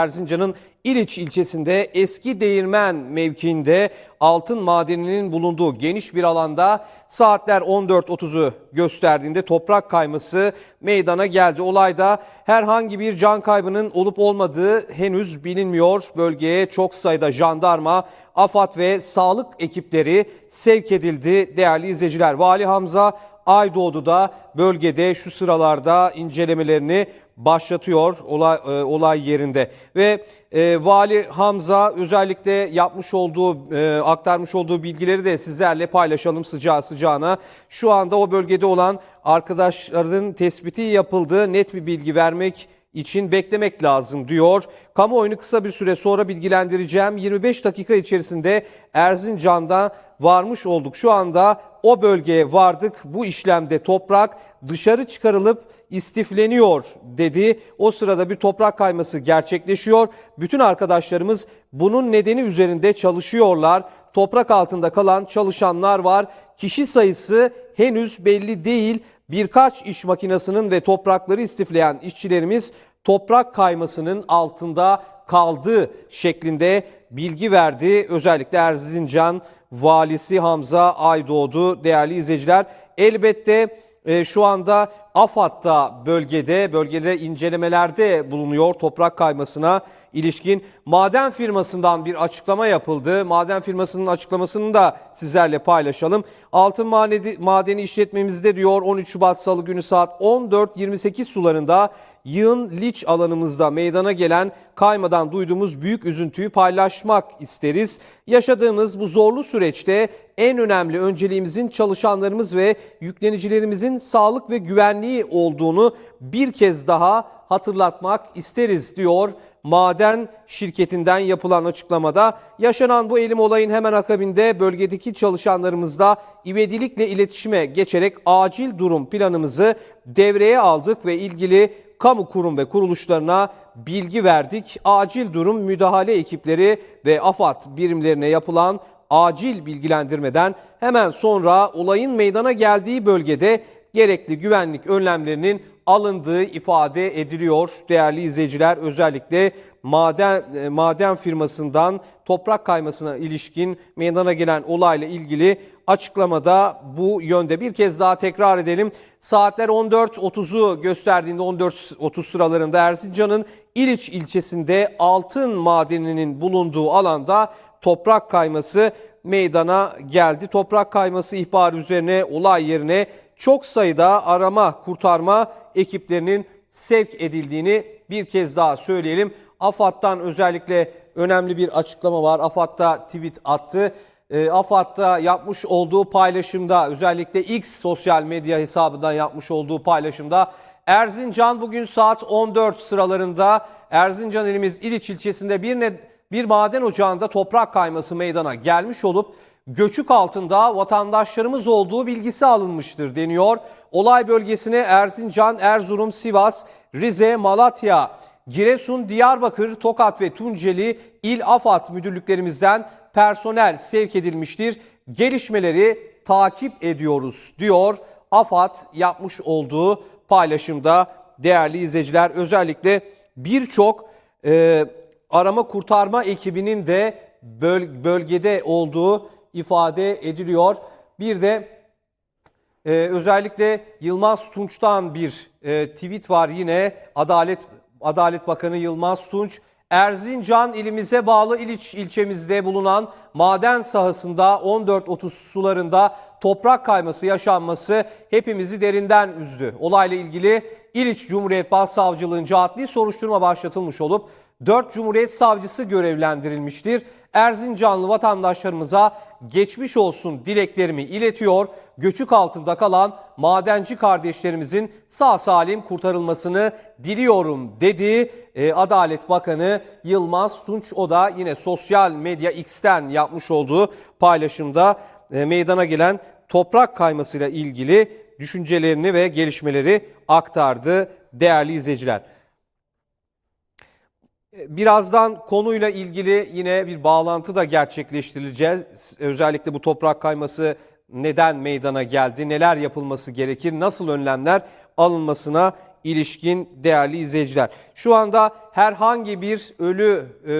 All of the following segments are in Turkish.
Erzincan'ın İliç ilçesinde eski değirmen mevkiinde altın madeninin bulunduğu geniş bir alanda saatler 14.30'u gösterdiğinde toprak kayması meydana geldi. Olayda herhangi bir can kaybının olup olmadığı henüz bilinmiyor. Bölgeye çok sayıda jandarma, AFAD ve sağlık ekipleri sevk edildi değerli izleyiciler. Vali Hamza Aydoğdu da bölgede şu sıralarda incelemelerini başlatıyor olay, e, olay yerinde ve e, Vali Hamza özellikle yapmış olduğu e, aktarmış olduğu bilgileri de sizlerle paylaşalım sıcağı sıcağına. Şu anda o bölgede olan arkadaşların tespiti yapıldı net bir bilgi vermek için beklemek lazım diyor. Kamuoyunu kısa bir süre sonra bilgilendireceğim. 25 dakika içerisinde Erzincan'da varmış olduk. Şu anda o bölgeye vardık. Bu işlemde toprak dışarı çıkarılıp istifleniyor dedi. O sırada bir toprak kayması gerçekleşiyor. Bütün arkadaşlarımız bunun nedeni üzerinde çalışıyorlar. Toprak altında kalan çalışanlar var. Kişi sayısı henüz belli değil. Birkaç iş makinesinin ve toprakları istifleyen işçilerimiz toprak kaymasının altında kaldı şeklinde bilgi verdi. Özellikle Erzincan valisi Hamza Aydoğdu değerli izleyiciler. Elbette e, şu anda AFAD da bölgede, bölgede incelemelerde bulunuyor toprak kaymasına ilişkin. Maden firmasından bir açıklama yapıldı. Maden firmasının açıklamasını da sizlerle paylaşalım. Altın madeni işletmemizde diyor 13 Şubat Salı günü saat 14.28 sularında yığın liç alanımızda meydana gelen kaymadan duyduğumuz büyük üzüntüyü paylaşmak isteriz. Yaşadığımız bu zorlu süreçte en önemli önceliğimizin çalışanlarımız ve yüklenicilerimizin sağlık ve güvenliği olduğunu bir kez daha hatırlatmak isteriz diyor. Maden şirketinden yapılan açıklamada yaşanan bu elim olayın hemen akabinde bölgedeki çalışanlarımızla ivedilikle iletişime geçerek acil durum planımızı devreye aldık ve ilgili kamu kurum ve kuruluşlarına bilgi verdik. Acil durum müdahale ekipleri ve AFAD birimlerine yapılan acil bilgilendirmeden hemen sonra olayın meydana geldiği bölgede gerekli güvenlik önlemlerinin alındığı ifade ediliyor değerli izleyiciler. Özellikle maden e, maden firmasından toprak kaymasına ilişkin meydana gelen olayla ilgili açıklamada bu yönde. Bir kez daha tekrar edelim. Saatler 14.30'u gösterdiğinde 14.30 sıralarında Erzincan'ın İliç ilçesinde altın madeninin bulunduğu alanda toprak kayması meydana geldi. Toprak kayması ihbarı üzerine olay yerine çok sayıda arama kurtarma ekiplerinin sevk edildiğini bir kez daha söyleyelim. AFAD'dan özellikle önemli bir açıklama var. AFAD'da tweet attı. E, AFAD'da yapmış olduğu paylaşımda özellikle X sosyal medya hesabından yapmış olduğu paylaşımda Erzincan bugün saat 14 sıralarında Erzincan ilimiz İliç ilçesinde bir ne, bir maden ocağında toprak kayması meydana gelmiş olup göçük altında vatandaşlarımız olduğu bilgisi alınmıştır deniyor. Olay bölgesine Erzincan, Erzurum, Sivas, Rize, Malatya, Giresun, Diyarbakır, Tokat ve Tunceli İl AFAD müdürlüklerimizden personel sevk edilmiştir. Gelişmeleri takip ediyoruz diyor AFAD yapmış olduğu paylaşımda değerli izleyiciler. Özellikle birçok e, arama kurtarma ekibinin de böl- bölgede olduğu ifade ediliyor. Bir de ee, özellikle Yılmaz Tunç'tan bir e, tweet var yine Adalet Adalet Bakanı Yılmaz Tunç. Erzincan ilimize bağlı İliç ilçemizde bulunan maden sahasında 14.30 sularında toprak kayması yaşanması hepimizi derinden üzdü. Olayla ilgili İliç Cumhuriyet Başsavcılığınca adli soruşturma başlatılmış olup 4 Cumhuriyet Savcısı görevlendirilmiştir. Erzincanlı vatandaşlarımıza geçmiş olsun dileklerimi iletiyor. Göçük altında kalan madenci kardeşlerimizin sağ salim kurtarılmasını diliyorum dedi. Ee, Adalet Bakanı Yılmaz Tunç o da yine sosyal medya X'ten yapmış olduğu paylaşımda e, meydana gelen toprak kaymasıyla ilgili düşüncelerini ve gelişmeleri aktardı değerli izleyiciler. Birazdan konuyla ilgili yine bir bağlantı da gerçekleştirileceğiz. Özellikle bu toprak kayması neden meydana geldi, neler yapılması gerekir, nasıl önlemler alınmasına ilişkin değerli izleyiciler. Şu anda herhangi bir ölü e,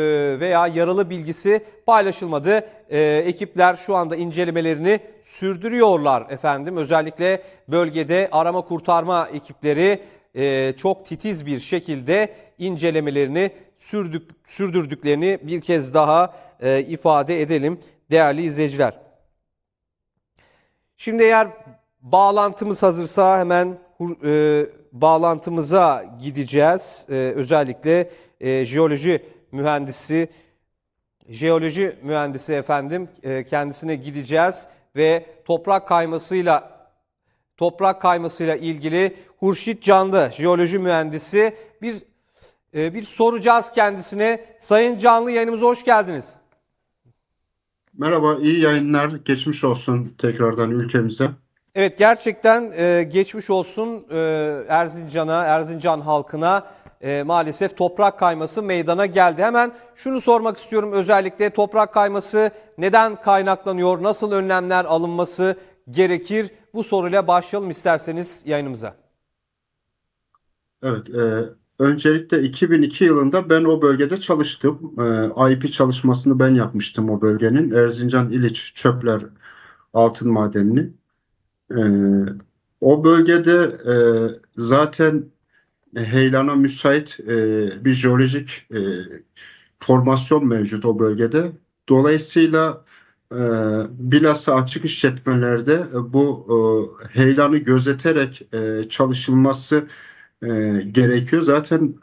veya yaralı bilgisi paylaşılmadı. E, ekipler şu anda incelemelerini sürdürüyorlar efendim. Özellikle bölgede arama kurtarma ekipleri e, çok titiz bir şekilde incelemelerini sürdük, sürdürdüklerini bir kez daha e, ifade edelim değerli izleyiciler. Şimdi eğer bağlantımız hazırsa hemen e, bağlantımıza gideceğiz. E, özellikle e, jeoloji mühendisi, jeoloji mühendisi efendim e, kendisine gideceğiz ve toprak kaymasıyla toprak kaymasıyla ilgili Hurşit Canlı, jeoloji mühendisi bir bir soracağız kendisine. Sayın Canlı yayınımıza hoş geldiniz. Merhaba, iyi yayınlar. Geçmiş olsun tekrardan ülkemize. Evet gerçekten e, geçmiş olsun e, Erzincan'a, Erzincan halkına e, maalesef toprak kayması meydana geldi. Hemen şunu sormak istiyorum özellikle toprak kayması neden kaynaklanıyor, nasıl önlemler alınması gerekir? Bu soruyla başlayalım isterseniz yayınımıza. Evet, e, öncelikle 2002 yılında ben o bölgede çalıştım. E, IP çalışmasını ben yapmıştım o bölgenin. Erzincan İliç Çöpler Altın Madenini. E, o bölgede e, zaten heyelana müsait e, bir jeolojik e, formasyon mevcut o bölgede. Dolayısıyla e, bilhassa açık işletmelerde bu e, heyelanı gözeterek e, çalışılması e, gerekiyor. Zaten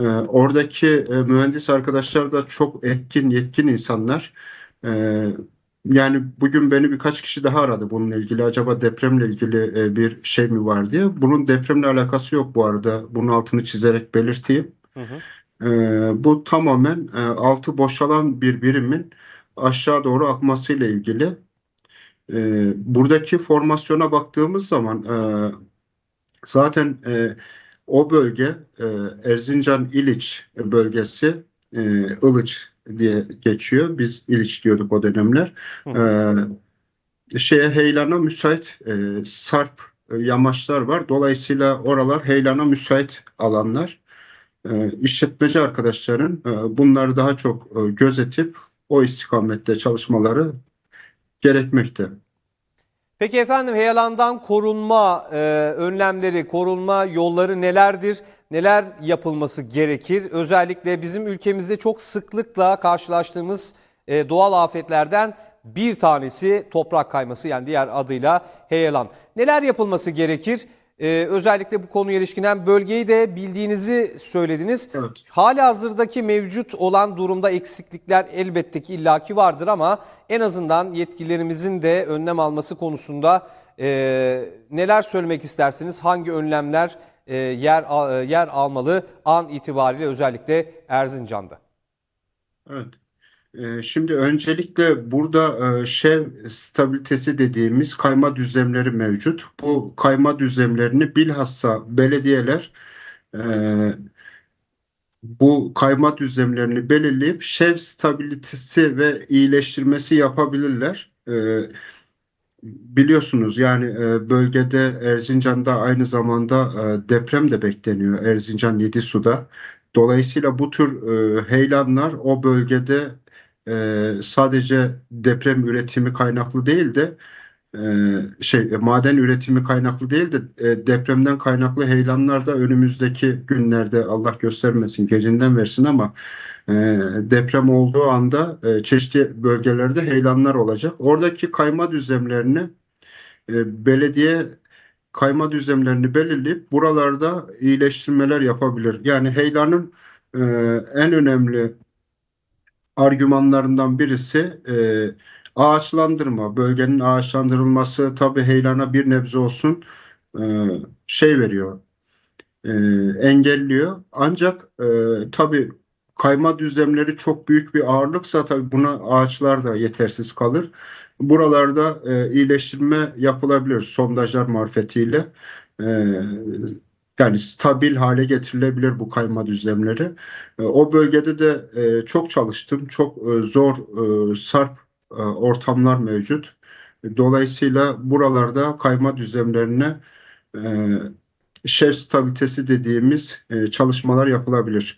e, oradaki e, mühendis arkadaşlar da çok etkin, yetkin insanlar. E, yani bugün beni birkaç kişi daha aradı bununla ilgili. Acaba depremle ilgili e, bir şey mi var diye. Bunun depremle alakası yok bu arada. Bunun altını çizerek belirteyim. Hı hı. Ee, bu tamamen e, altı boşalan bir birimin aşağı doğru akmasıyla ilgili. Ee, buradaki formasyona baktığımız zaman e, zaten e, o bölge e, Erzincan İliç bölgesi e, Ilıç diye geçiyor. Biz İliç diyorduk o dönemler. Hı Ee, şeye heyelana müsait e, sarp e, yamaçlar var. Dolayısıyla oralar heyelana müsait alanlar. E, işletmeci arkadaşların e, bunları daha çok e, gözetip o istikamette çalışmaları gerekmekte. Peki efendim heyelandan korunma e, önlemleri, korunma yolları nelerdir? Neler yapılması gerekir? Özellikle bizim ülkemizde çok sıklıkla karşılaştığımız e, doğal afetlerden bir tanesi toprak kayması yani diğer adıyla heyelan. Neler yapılması gerekir? E, özellikle bu konuya ilişkin hem bölgeyi de bildiğinizi söylediniz. Evet. Hala hazırdaki mevcut olan durumda eksiklikler elbette ki illaki vardır ama en azından yetkililerimizin de önlem alması konusunda e, neler söylemek istersiniz? Hangi önlemler e, yer al- e, yer almalı an itibariyle özellikle Erzincan'da? Evet. Ee, Şimdi öncelikle burada e, şev stabilitesi dediğimiz kayma düzlemleri mevcut. Bu kayma düzlemlerini bilhassa belediyeler e, bu kayma düzlemlerini belirleyip şev stabilitesi ve iyileştirmesi yapabilirler. E, Biliyorsunuz yani bölgede Erzincan'da aynı zamanda deprem de bekleniyor. Erzincan Yedisu'da. Dolayısıyla bu tür heyelanlar o bölgede e, sadece deprem üretimi kaynaklı değil de e, şey e, maden üretimi kaynaklı değil de e, depremden kaynaklı heyelanlar da önümüzdeki günlerde Allah göstermesin gecinden versin ama deprem olduğu anda çeşitli bölgelerde heyelanlar olacak. Oradaki kayma düzlemlerini belediye kayma düzlemlerini belirleyip buralarda iyileştirmeler yapabilir. Yani heyelanın en önemli argümanlarından birisi e, ağaçlandırma. Bölgenin ağaçlandırılması tabii heyelana bir nebze olsun e, şey veriyor, e, engelliyor. Ancak e, tabii kayma düzlemleri çok büyük bir ağırlıksa tabii buna ağaçlar da yetersiz kalır. Buralarda e, iyileştirme yapılabilir sondajlar marifetiyle. E, yani stabil hale getirilebilir bu kayma düzlemleri. E, O bölgede de e, çok çalıştım. Çok e, zor sarp ortamlar mevcut. Dolayısıyla buralarda kayma düzlemlerine şef stabilitesi dediğimiz çalışmalar yapılabilir.